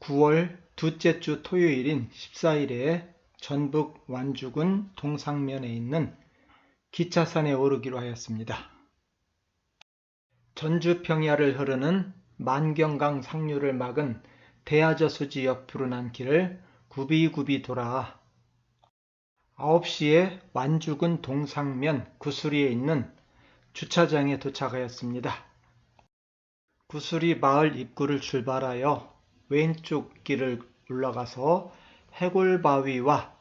9월 둘째 주 토요일인 14일에 전북 완주군 동상면에 있는 기차산에 오르기로 하였습니다. 전주 평야를 흐르는 만경강 상류를 막은 대하저수지 옆으로 난 길을 굽이굽이 돌아 9시에 완주군 동상면 구수리에 있는 주차장에 도착하였습니다. 구수리 마을 입구를 출발하여 왼쪽 길을 올라가서 해골바위와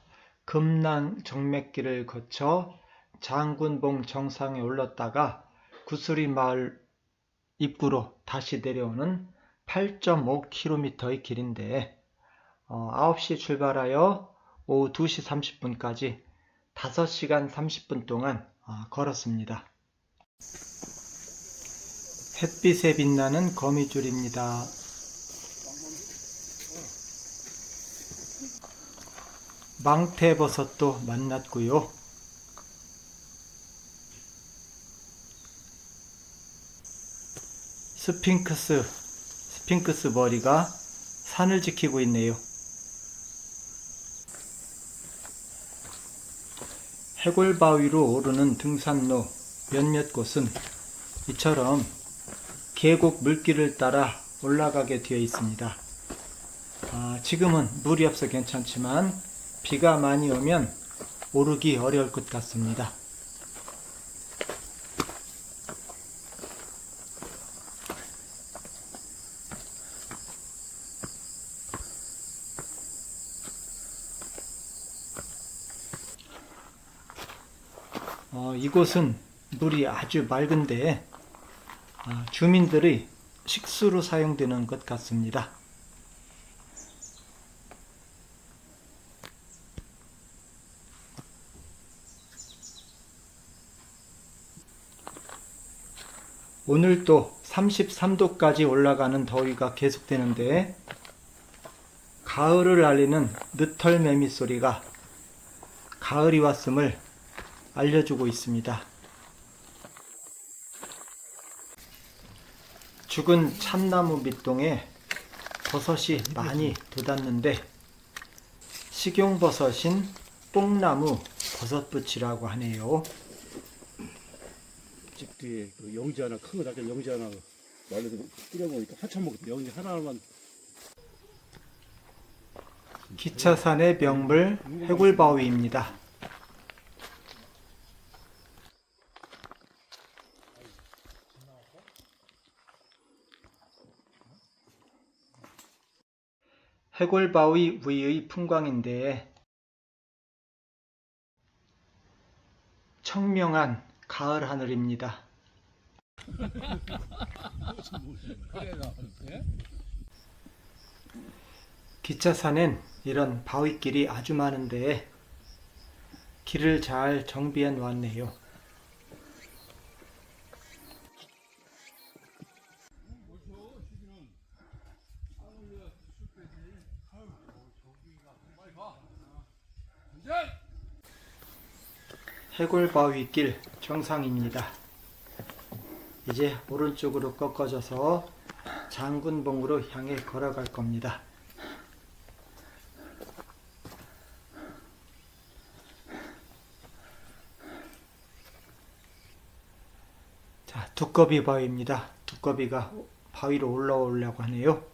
금낭 정맥길을 거쳐 장군봉 정상에 올랐다가 구수리 마을 입구로 다시 내려오는 8.5km의 길인데 어, 9시 출발하여 오후 2시 30분까지 5시간 30분 동안 어, 걸었습니다. 햇빛에 빛나는 거미줄입니다. 망태버섯도 만났고요. 스핑크스, 스핑크스 머리가 산을 지키고 있네요. 해골바위로 오르는 등산로 몇몇 곳은 이처럼 계곡 물길을 따라 올라가게 되어 있습니다. 아, 지금은 물이 없어 괜찮지만 비가 많이 오면 오르기 어려울 것 같습니다. 어, 이곳은 물이 아주 맑은데 아, 주민들의 식수로 사용되는 것 같습니다. 오늘 또 33도까지 올라가는 더위가 계속되는데 가을을 알리는 느털 매미 소리가 가을이 왔음을 알려주고 있습니다. 죽은 참나무 밑동에 버섯이 많이 돋았는데 식용버섯인 뽕나무 버섯붙이라고 하네요. 집 뒤에 그 영지 하나 큰거 작게 영지 하나 말려서 뿌려보니까 한참 먹었대 영지 하나만 기차산의 명물 해골바위입니다. 해골바위 위의 풍광인데 청명한 가을 하늘입니다. 기차산엔 이런 바위길이 아주 많은데 길을 잘 정비해 놓았네요. 해골바위길 정상입니다. 이제 오른쪽으로 꺾어져서 장군봉으로 향해 걸어갈 겁니다. 자, 두꺼비 바위입니다. 두꺼비가 바위로 올라오려고 하네요.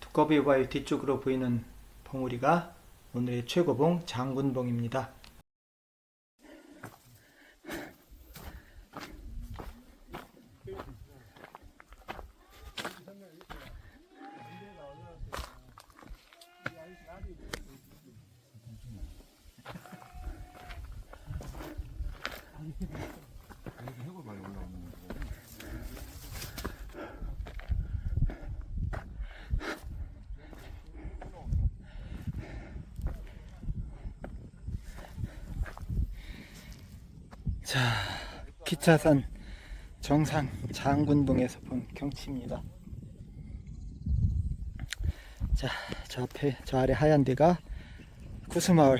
두꺼비 바위 뒤쪽으로 보이는 봉우리가 오늘의 최고봉 장군봉입니다. 자, 기차산 정상 장군동에서 본 경치입니다. 자, 저 앞에, 저 아래 하얀 데가 구수마을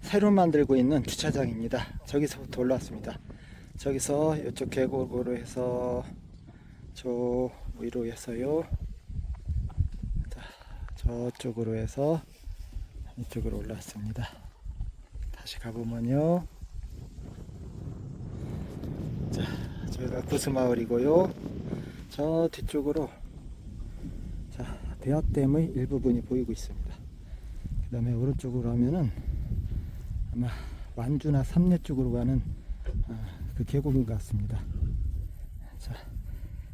새로 만들고 있는 주차장입니다. 저기서부터 올라왔습니다. 저기서 이쪽 계곡으로 해서 저 위로 해서요. 자, 저쪽으로 해서 이쪽으로 올라왔습니다. 다시 가보면요. 자, 저희가 구스마을이고요. 저 뒤쪽으로 자, 대하댐의 일부분이 보이고 있습니다. 그 다음에 오른쪽으로 하면은 아마 완주나 삼례 쪽으로 가는 아, 그 계곡인 것 같습니다. 자,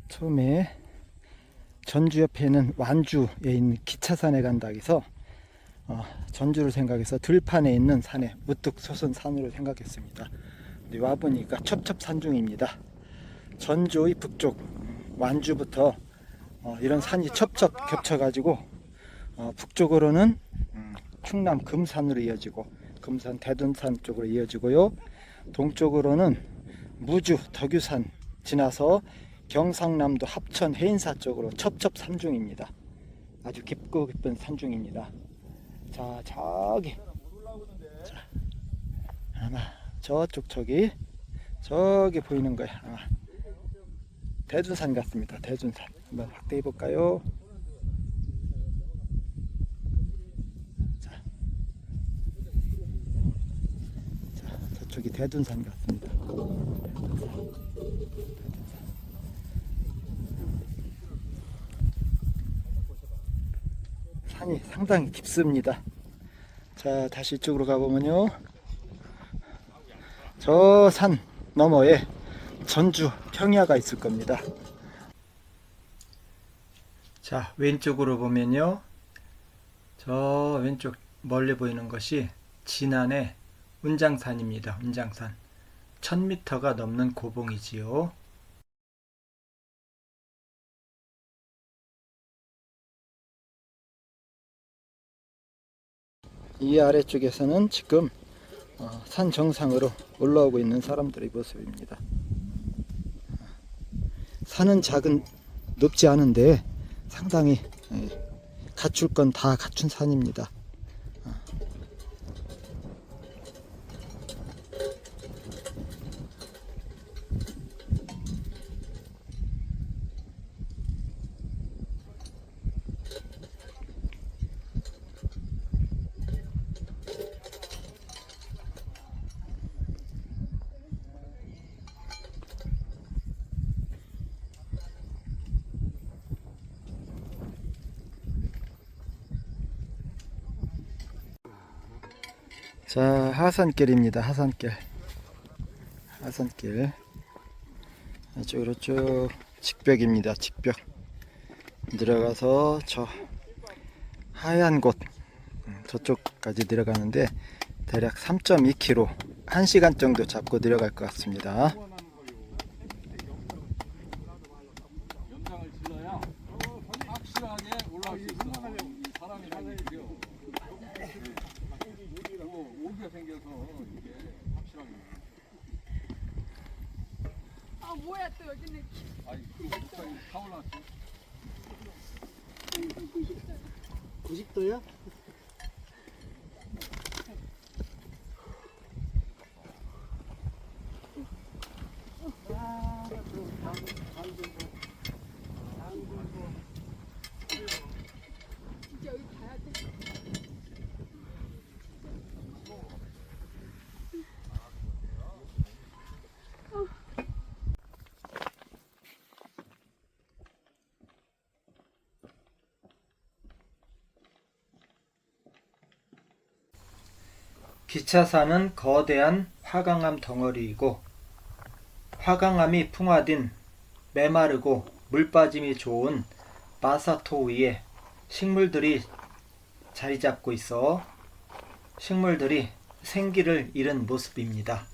처음에 전주 옆에 있는 완주에 있는 기차산에 간다 해서 어, 전주를 생각해서 들판에 있는 산에 무뚝 솟은 산으로 생각했습니다. 와보니까 첩첩산중입니다. 전주의 북쪽 완주부터 어, 이런 산이 첩첩 겹쳐가지고 어, 북쪽으로는 음, 충남 금산으로 이어지고 금산 대둔산 쪽으로 이어지고요. 동쪽으로는 무주 덕유산 지나서 경상남도 합천 해인사 쪽으로 첩첩 산중입니다. 아주 깊고 깊은 산중입니다. 자 저기 자, 아마 저쪽 저기 저기 보이는 거야 아마 대둔산 같습니다. 대둔산 한번 확대해 볼까요? 자, 자 저쪽이 대둔산 같습니다. 산이 상당히 깊습니다. 자, 다시 이쪽으로 가보면요. 저 산 너머에 전주 평야가 있을 겁니다. 자, 왼쪽으로 보면요. 저 왼쪽 멀리 보이는 것이 진안의 운장산입니다. 운장산. 1000m가 넘는 고봉이지요. 이 아래쪽에서는 지금 어, 산 정상으로 올라오고 있는 사람들의 모습입니다. 산은 작은 높지 않은데 상당히 예, 갖출 건 다 갖춘 산입니다. 자, 하산길입니다. 하산길. 하산길. 이쪽으로 쭉 직벽입니다. 직벽. 내려가서 저 하얀 곳 음, 저쪽까지 내려가는데 대략 3.2km 1시간 정도 잡고 내려갈 것 같습니다. 연장을 질러야 확실하게 올라올 수 있어. 이 사람이 하는 일이요. 그리고 오기가 생겨서 이게 확실하게. 아 뭐야 또 여기는 아니 그 목상이 다 올라왔어. 90도요? 기차산은 거대한 화강암 덩어리이고 화강암이 풍화된 메마르고 물빠짐이 좋은 마사토 위에 식물들이 자리 잡고 있어 식물들이 생기를 잃은 모습입니다.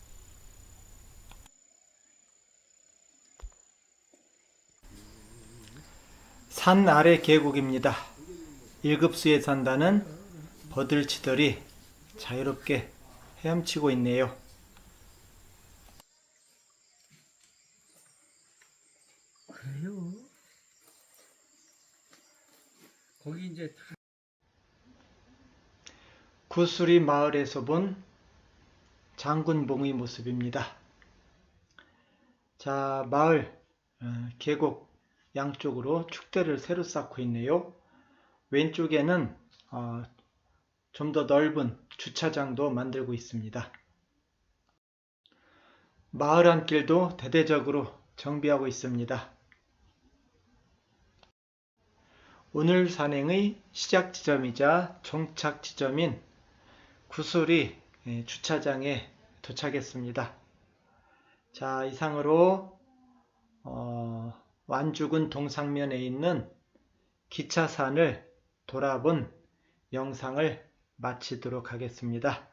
산 아래 계곡입니다. 1급수에 산다는 버들치들이 자유롭게 헤엄치고 있네요. 그래요. 거기 이제 다 구수리 마을에서 본 장군봉의 모습입니다. 자, 마을 어, 계곡 양쪽으로 축대를 새로 쌓고 있네요. 왼쪽에는 어, 좀더 넓은 주차장도 만들고 있습니다. 마을 안길도 대대적으로 정비하고 있습니다. 오늘 산행의 시작 지점이자 종착 지점인 구슬이 예, 주차장에 도착했습니다. 자, 이상으로 어, 완주군 동상면에 있는 기차산을 돌아본 영상을 마치도록 하겠습니다.